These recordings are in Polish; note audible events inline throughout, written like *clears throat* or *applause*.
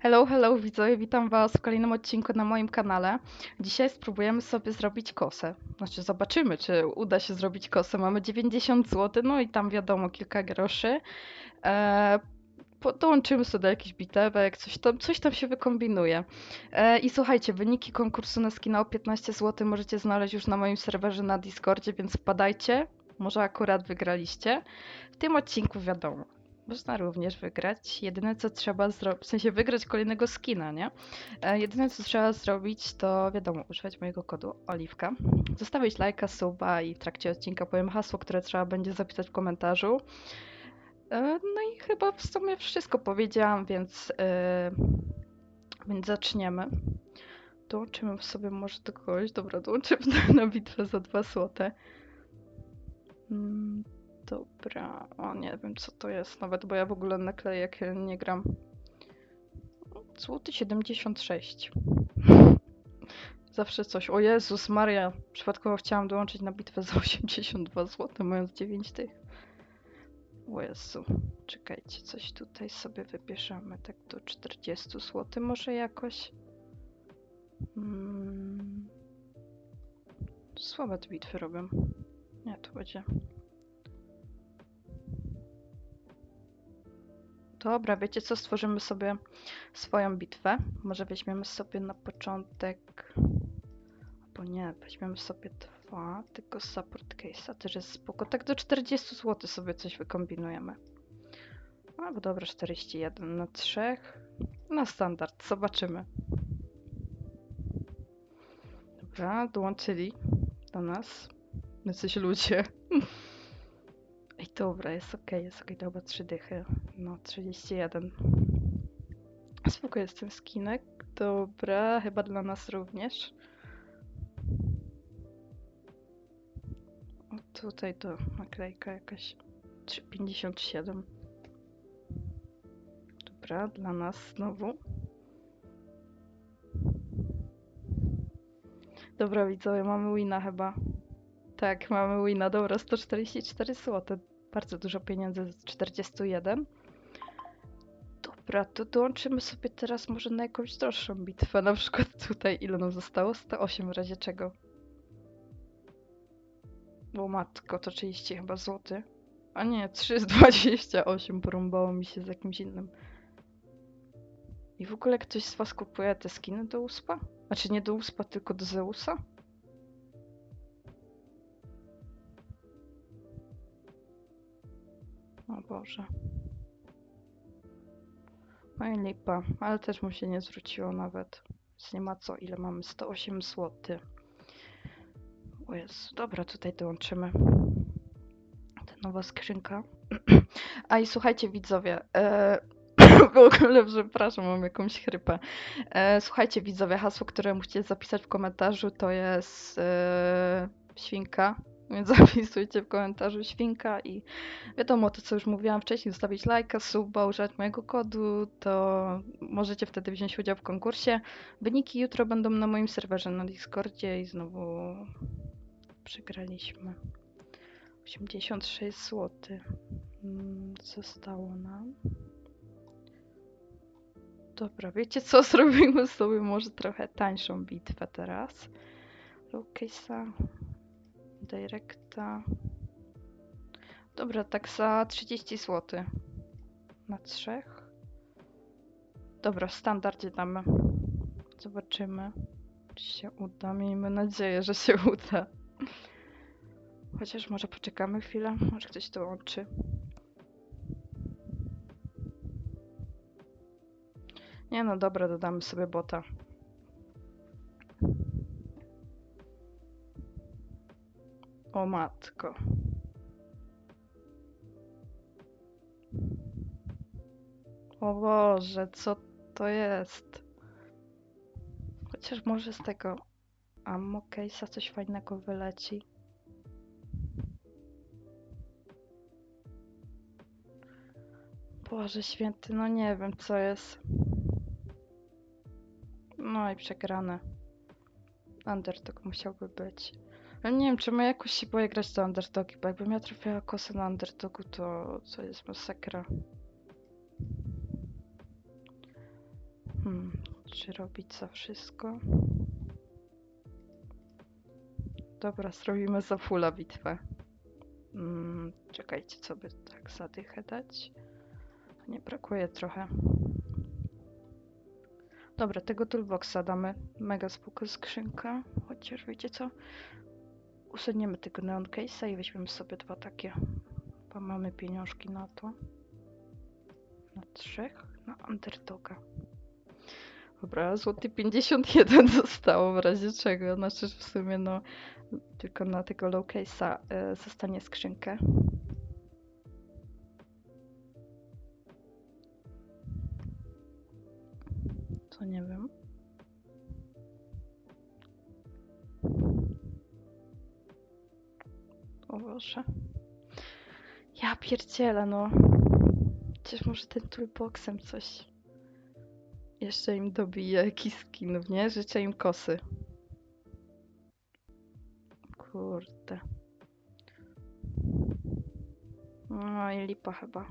Hello, hello widzowie, witam was w kolejnym odcinku na moim kanale. Dzisiaj spróbujemy sobie zrobić kosę. Znaczy zobaczymy, czy uda się zrobić kosę. Mamy 90 zł, no i tam wiadomo kilka groszy. E, po- dołączymy sobie do jakichś bitewek, coś tam, coś tam się wykombinuje. E, I słuchajcie, wyniki konkursu na skina o 15 zł możecie znaleźć już na moim serwerze na Discordzie, więc wpadajcie. Może akurat wygraliście. W tym odcinku wiadomo, można również wygrać. Jedyne co trzeba zrobić, w sensie wygrać kolejnego skina, nie? E, jedyne co trzeba zrobić to wiadomo, używać mojego kodu Oliwka, zostawić lajka, suba i w trakcie odcinka powiem hasło, które trzeba będzie zapisać w komentarzu. E, no i chyba w sumie wszystko powiedziałam, więc, e, więc zaczniemy. Dołączymy sobie może do kogoś. Dobra, dołączymy *laughs* na bitwę za 2 złote. Mm, Dobra, o nie wiem co to jest nawet, bo ja w ogóle na klejek nie gram. Złoty 76. *laughs* Zawsze coś. O Jezus Maria, przypadkowo chciałam dołączyć na bitwę za 82 zł, mając 9 tych. O Jezu, czekajcie, coś tutaj sobie wybierzemy, tak do 40 zł może jakoś. Mm. Słabe te bitwy robią. Nie, tu będzie. Dobra, wiecie co? Stworzymy sobie swoją bitwę. Może weźmiemy sobie na początek. Albo nie, weźmiemy sobie dwa, tylko support case'a też jest spoko. Tak do 40 zł sobie coś wykombinujemy. Albo dobra, 41 na 3. Na standard, zobaczymy. Dobra, dołączyli do nas. Jacyś ludzie. *laughs* Dobra, jest okej, jest okej, dobra, trzy dychy. No, 31. Spoko jest ten skinek. Dobra, chyba dla nas również. O, tutaj to naklejka jakaś 3,57. Dobra, dla nas znowu. Dobra, widzowie, mamy wina chyba. Tak, mamy wina. Dobra, 144 zł. Bardzo dużo pieniędzy, z 41. Dobra, to dołączymy sobie teraz może na jakąś droższą bitwę. Na przykład tutaj ile nam zostało? 108 w razie czego. Bo matko, to 30 chyba złoty. A nie, 328 porąbało mi się z jakimś innym. I w ogóle ktoś z was kupuje te skiny do uspa? Znaczy nie do uspa, tylko do Zeusa? Boże. No i lipa, ale też mu się nie zwróciło nawet. Więc nie ma co, ile mamy? 108 zł. O Jezu, dobra, tutaj dołączymy. Ta nowa skrzynka. *clears throat* A i słuchajcie widzowie, e, *clears throat* w ogóle przepraszam, mam jakąś chrypę. E, słuchajcie widzowie, hasło, które musicie zapisać w komentarzu to jest e, świnka. Więc *laughs* zapisujcie w komentarzu świnka i wiadomo to, co już mówiłam wcześniej, zostawić lajka, suba, używać mojego kodu, to możecie wtedy wziąć udział w konkursie. Wyniki jutro będą na moim serwerze na Discordzie i znowu przegraliśmy. 86 zł. Mm, Zostało nam. Dobra, wiecie co? *laughs* Zrobimy sobie może trochę tańszą bitwę teraz. Locase'a. Directa. Dobra, tak za 30 zł. Na trzech. Dobra, standardzie damy. Zobaczymy, czy się uda. Miejmy nadzieję, że się uda. Chociaż może poczekamy chwilę, może ktoś dołączy. Nie no, dobra, dodamy sobie bota. O matko. O Boże, co to jest? Chociaż może z tego ammo case'a coś fajnego wyleci. Boże święty, no nie wiem co jest. No i przegrane. Underdog musiałby być. Ale nie wiem, czemu ja jakoś się boję grać do underdogi, bo jakbym ja trafiała kosę na underdogu, to to jest masakra. Hmm, czy robić za wszystko? Dobra, zrobimy za fulla bitwę. Mm, czekajcie, co by tak zadychę dać? Nie brakuje trochę. Dobra, tego toolboxa damy. Mega spoko skrzynka. Chociaż wiecie co? Usadniemy tego neon case'a i weźmiemy sobie dwa takie. Bo mamy pieniążki na to. Na trzech? Na underdoga. Dobra, złoty 51 *laughs* zostało w razie czego. Znaczy, w sumie no tylko na tego low case'a y, zostanie skrzynkę. To nie wiem. Boże. Ja pierdzielę, no. Chociaż może tym toolboxem coś jeszcze im dobije jakiś skinów, nie? Życzę im kosy. Kurde. No i lipa chyba.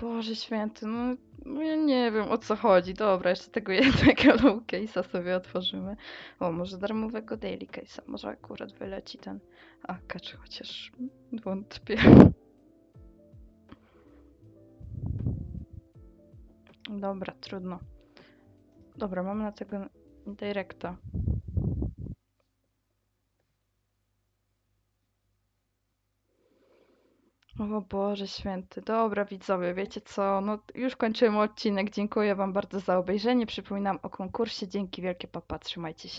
Boże święty, no, no ja nie wiem o co chodzi. Dobra, jeszcze tego *laughs* jednego low case'a sobie otworzymy. O, może darmowego daily case'a. Może akurat wyleci ten akacz, chociaż wątpię. Dobra, trudno. Dobra, mamy na tego directa. O Boże święty. Dobra, widzowie, wiecie co? No już kończymy odcinek. Dziękuję Wam bardzo za obejrzenie. Przypominam o konkursie. Dzięki wielkie, papa. Trzymajcie się.